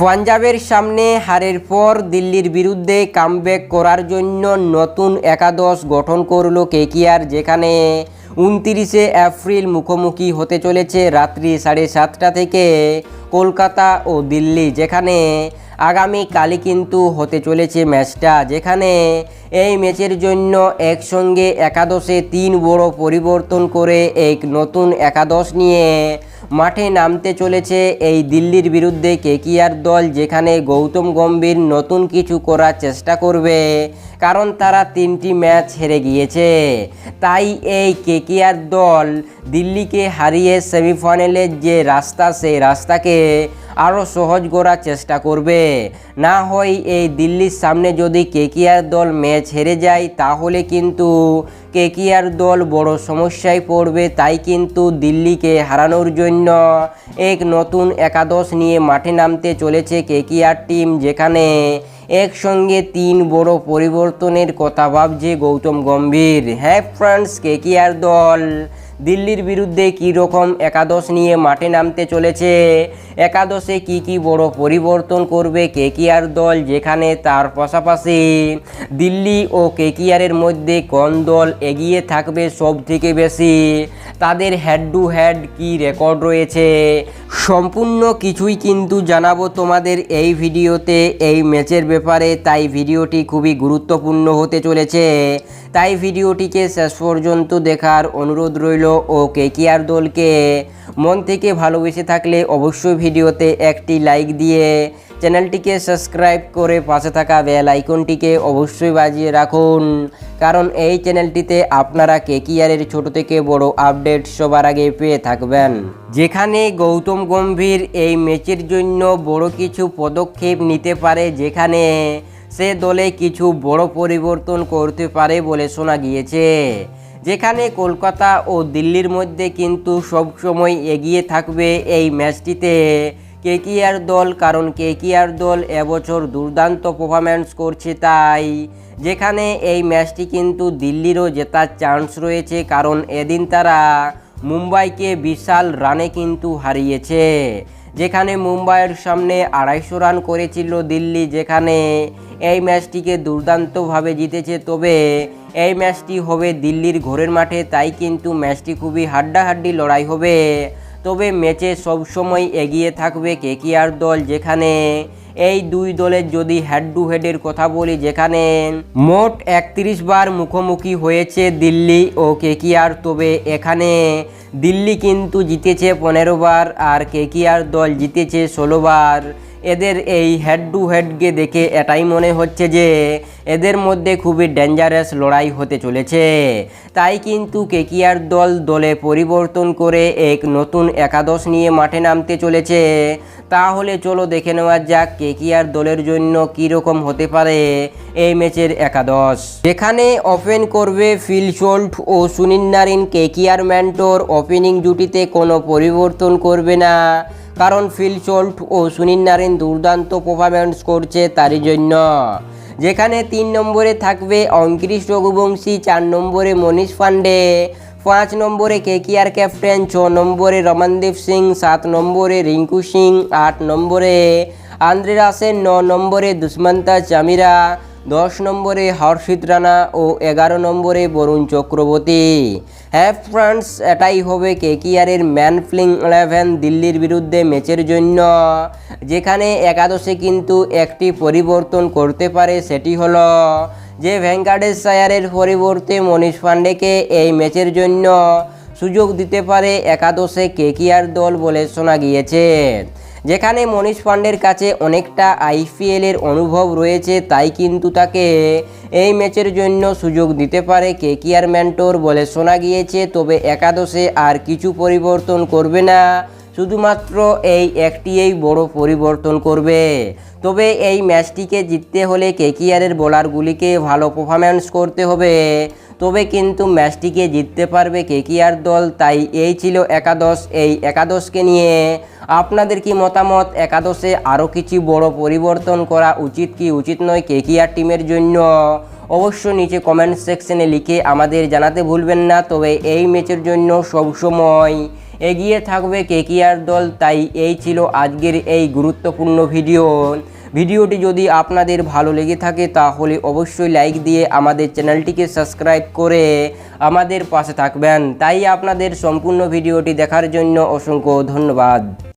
পাঞ্জাবের সামনে হারের পর দিল্লির বিরুদ্ধে কামব্যাক করার জন্য নতুন একাদশ গঠন করল কেকিআর, যেখানে উনতিরিশে এপ্রিল মুখোমুখি হতে চলেছে রাত্রি সাড়ে সাতটা থেকে কলকাতা ও দিল্লি, যেখানে আগামী কালই কিন্তু হতে চলেছে ম্যাচটা, যেখানে এই ম্যাচের জন্য একসঙ্গে একাদশে তিন বড় পরিবর্তন করে এক নতুন একাদশ নিয়ে মাঠে নামতে চলেছে এই দিল্লির বিরুদ্ধে কেকিআর দল, যেখানে গৌতম গম্ভীর নতুন কিছু করার চেষ্টা করবে, কারণ তারা তিনটি ম্যাচ হেরে গিয়েছে। তাই এই কেকিআর দল দিল্লিকে হারিয়ে সেমিফাইনালের যে রাস্তা, সেই রাস্তাকে আরও সহজ করার চেষ্টা করবে। না হয় এই দিল্লির সামনে যদি কেকিআর দল ম্যাচ হেরে যায়, তাহলে কিন্তু কেকিআর দল বড় সমস্যায় পড়বে। তাই কিন্তু দিল্লিকে হারানোর জন্য এক নতুন একাদশ নিয়ে মাঠে নামতে চলেছে কেকিআর টিম, যেখানে একসঙ্গে তিন বড় পরিবর্তনের কথা ভাবছে গৌতম গম্ভীর। হ্যাঁ ফ্রেন্ডস, কেকিআর দল দিল্লির বিরুদ্ধে রকম একাদশ নিয়ে মাঠে নামতে চলেছে? একাদশে কি কি বড় পরিবর্তন করবে কেকিআর দল যেখানে তার পাশাপাশি দিল্লি ও কেকিআরের মধ্যে কোন দল এগিয়ে থাকবে সব থেকে বেশি? তাদের হেড টু হেড কি রেকর্ড রয়েছে? সম্পূর্ণ কিছুই কিন্তু জানাব তোমাদের এই ভিডিওতে, এই ম্যাচের ব্যাপারে। তাই ভিডিওটি খুবই গুরুত্বপূর্ণ হতে চলেছে। তাই ভিডিওটিকে শেষ পর্যন্ত দেখার অনুরোধ রইল। ও কেকিআর দলকে মন থেকে ভালোবেসে থাকলে অবশ্যই ভিডিওতে একটি লাইক দিয়ে চ্যানেলটিকে সাবস্ক্রাইব করে পাশে থাকা বেল আইকনটিকে অবশ্যই বাজিয়ে রাখুন। কারণ এই চ্যানেলটিতে আপনারা কেকিআরের ছোট থেকে বড় আপডেট সবার আগে পেয়ে থাকবেন। যেখানে গৌতম গম্ভীর এই ম্যাচের জন্য বড় কিছু পদক্ষেপ নিতে পারে, যেখানে সে দলে কিছু বড় পরিবর্তন করতে পারে বলে শোনা গিয়েছে। যেখানে কলকাতা ও দিল্লির মধ্যে কিন্তু সবসময় এগিয়ে থাকবে এই ম্যাচটিতে। কেকিআর দল, কারণ কেকিআর দল এবছর দুর্দান্ত পারফরম্যান্স করছে তাই। যেখানে এই ম্যাচটি কিন্তু দিল্লিরও জেতার চান্স রয়েছে, কারণ এদিন তারা মুম্বাইকে বিশাল রানে কিন্তু হারিয়েছে। যেখানে মুম্বাইয়ের সামনে আড়াইশো রান করেছিল দিল্লি, যেখানে এই ম্যাচটিকে দুর্দান্তভাবে জিতেছে। তবে এই ম্যাচটি হবে দিল্লির ঘোরের মাঠে, তাই কিন্তু ম্যাচটি খুবই হাড্ডাহাড্ডি লড়াই হবে। তবে ম্যাচে সবসময় এগিয়ে থাকবে কেকিআর দল যেখানে। এই দুই দলের যদি হেড টু হেডের কথা বলি যেখানে মোট একত্রিশ বার মুখোমুখি হয়েছে দিল্লি ও কেকিআর, তবে এখানে দিল্লি কিন্তু জিতেছে পনেরো বার আর কেকিআর দল জিতেছে ষোলো বার। এদের এই হেড টু হেডকে দেখে এটাই মনে হচ্ছে যে এদের মধ্যে খুবই ডেঞ্জারাস লড়াই হতে চলেছে। তাই কিন্তু কেকিআর দল দলে পরিবর্তন করে এক নতুন একাদশ নিয়ে মাঠে নামতে চলেছে। তাহলে চলো দেখে নেওয়া যাক কেকিআর দলের জন্য কীরকম হতে পারে এই ম্যাচের একাদশ। যেখানে ওপেন করবে ফিল শোল্ট ও Sunil Narine. KKR mentor opening জুটিতে কোনো পরিবর্তন করবে না। কারণ ফিল শোল্ট ও সুনীল নারিন দুর্দান্ত পারফরম্যান্স করছে তারই জন্য। যেখানে তিন নম্বরে থাকবে অঙ্কিরিশ রঘুবংশী, চার নম্বরে মনীষ পান্ডে পাঁচ নম্বরে কে কেকিআর ক্যাপ্টেন, ছ নম্বরে রমনদীপ সিং, সাত নম্বরে রিঙ্কু সিং, আট নম্বরে আন্দ্রে রাসেন ন নম্বরে দুষ্মন্তা চামিরা, দশ নম্বরে হর্ষিত রানা ও এগারো নম্বরে বরুণ চক্রবর্তী। হ্যাঁ ফ্রেন্ডস এটাই হবে কেকিআরের ম্যান ফ্লিং ইলেভেন দিল্লির বিরুদ্ধে ম্যাচের জন্য। যেখানে একাদশে কিন্তু একটি পরিবর্তন করতে পারে, সেটি হলো যে ভেঙ্কাটেশ সায়ারের পরিবর্তে মনীষ পান্ডেকে এই ম্যাচের জন্য সুযোগ দিতে পারে একাদশে কেকিআর দল বলে শোনা গিয়েছে। যেখানে মনীষ পান্ডের কাছে অনেকটা আইপিএলের অনুভব রয়েছে, তাই কিন্তু তাকে এই ম্যাচের জন্য সুযোগ দিতে পারে কে কেকিআর ম্যান্টোর বলে শোনা গিয়েছে, তবে একাদশে আর কিছু পরিবর্তন করবে না। শুধুমাত্র এই একটিই বড় পরিবর্তন করবে। তবে এই ম্যাচটিকে জিততে হলে কেকিআরের বোলারগুলিকে ভালো পারফরম্যান্স করতে হবে। তবে কিন্তু ম্যাচটিকে জিততে পারবে কেকিআর দল, তাই এই ছিল একাদশ। এই একাদশকে নিয়ে আপনাদের কি মতামত? একাদশে আরও কিছু বড় পরিবর্তন করা উচিত কি উচিত নয় কেকিআর টিমের জন্য? অবশ্য নিচে কমেন্ট সেকশনে লিখে আমাদের জানাতে ভুলবেন না। তবে এই ম্যাচের জন্য সবসময় এগিয়ে থাকবে কেকিআর দল, তাই এই ছিল আজকের এই গুরুত্বপূর্ণ ভিডিও। ভিডিওটি যদি আপনাদের ভালো লেগে থাকে, তাহলে অবশ্যই লাইক দিয়ে আমাদের চ্যানেলটিকে সাবস্ক্রাইব করে আমাদের পাশে থাকবেন। তাই আপনাদের সম্পূর্ণ ভিডিওটি দেখার জন্য অসংখ্য ধন্যবাদ।